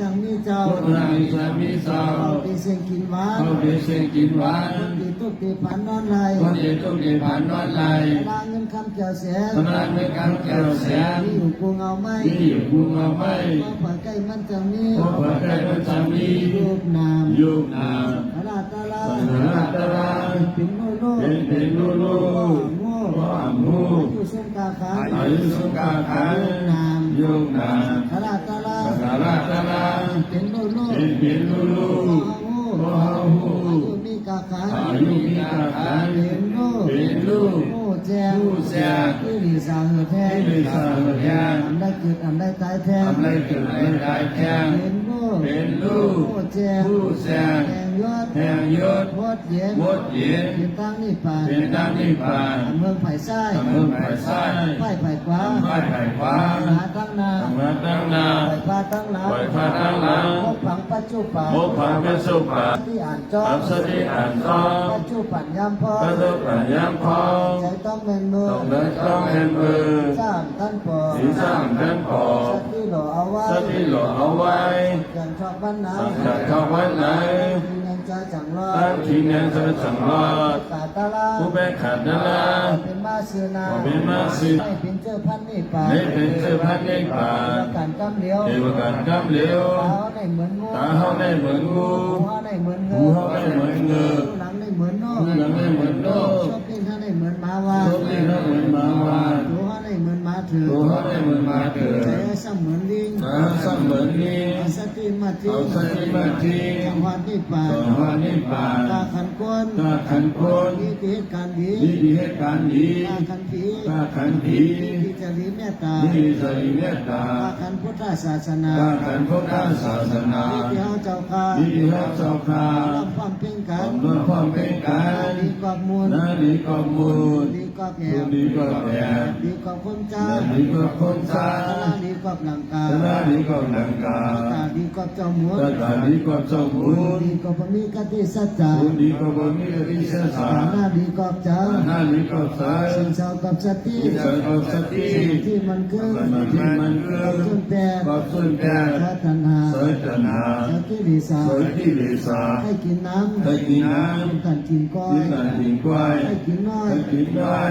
จังมีเจ้าพุทธังสามิสาเอาตีเสียงกินหวานเข้าไปเสียงกินหวานตีตุกตีผันนอนไหลคนเดียวต้องเดียวผ่านนอนไหลลาเงินคำเจ้าเสียกำลังในการแก้วแสงที่อยู่กูเงาไม่ที่อยู่กุมเอาไม่ว่าผ่าใกล้มันจังมีเพราะเปิดใจมันจะมีรูปนามยุบนาพระราตาลาสนาตราเป็นโนโลเป็นเป็นลูลูโง่ว่ามูอยู่ทรงกาขาอายุสุกาขันยุบนาพระราตาลาสนาตราเป็นโนโลเป็นเป็นลูลูโง่ว่ามูอายุมีกาขาอายุมีกาขันเป็นโลเป็นลูกโง่แจ้งผู้แจ้งที่ดีสาเหตุแท้ที่ดีสา เหตุแท้อันได้เกิดอันได้ตายแท้ทำไรเกิดอะไรได้แค่เป็นโลเป็นลูกโง่แจ้งผู้แจ้งแห่งยอดแห่งยศวดเย็นวดเย็นเป็นตั้งนิพพานเป็นตั้งนิพพานเมืองไผ่ไส้เมืองไผ่ไส้ไผ่ไผ่ขวาไผ่ไผ่ขวาหาตั้งนาทำงานตั้งนาไผ่พาตั้งหลังไผ่พาตั้งหลังพบผังปัจจุบันพบผังเป็นสุปะที่อ่านจออับสติอ่านซองปัจจุบันยามพอพระตุปัญญามพองใจต้องเป็นมือต้องเดินต้องเห็นมือสร้างตั้นปอสีสร้างท่านพอสติหล่อ เอาไว้สติหล่อเอาไว้อย่างชอบบ้านนาสังกัดเข้าไว้ไหนมีเงินใจจังรอตั้งขีเนียนเธอสังรอดตาตาลาผู้เป็นขัดนั่นละเป็นมาเสือนาเป็นมาเสือให้เป็นเจ้าพันนี่ป่าให้เป็นเสื้อผ้าในป่าการกำเลี้ยวเอวกันกำเหลียวตาในเหมือนงูตาเขาได้เหมือนงูหัวในเหมือนเงหูเขาได้เหมือนเงือหลังในเหมือนนกหลังได้เหมือนนกชอบกินท่าในเหมือนหมาวาโชคดีเขาเหมือนหมาวานตัวในเหมือนหมาถือตัวเขาได้เหมือนหมาเกิดใจเสมือน ลิงตาซ้ำเหมือนนี้เอาสติมาทิ้เอาสติมาทิ้งจังหวัดนี่ป่าต่อว่านิพพานตาขันก้นตาขันคนดีเหตุการณ์ดีดีดีเหตุการณ์ดีตาขันผีตาขันผีดีจริเมตตาดีใส่เมตตาตาขันพุทธศาสนาตาขันพุทธศาสนาดีที่เฮาเจ้าค่ะดีที่เราเจ้าค่ะรำความเพ่งกัขอนบคุณความเป็นกันดีกอบมูลนาดีก็มูลดี กอบแหผู้บดีก็แอบดีกอบคนจ้านาดีก็คนสาตาดีกอบหลังกาตนาดีก็หนังกาตาดีกอบเจ้าหมูตาตาดีก็เจ้าบุญดีกอบมีกติสัจจาบุญดีก็บุญมีที่เสียสาหน้าดีกอบจ้าหน้าดีก็สายสิ่งเศร้ากับสติที่จะเอาสติสิ่งที่มันเกิดมันที่มันเกิต้ดนแต่ก็สุนแก่พระตัณหาสวยตนาสติดีสาสวยที่ดีสาให้กินน้ำให้กินน้กันกินก้อำยกินกันกินกล้วยให้กินน้อยให้กินน้อย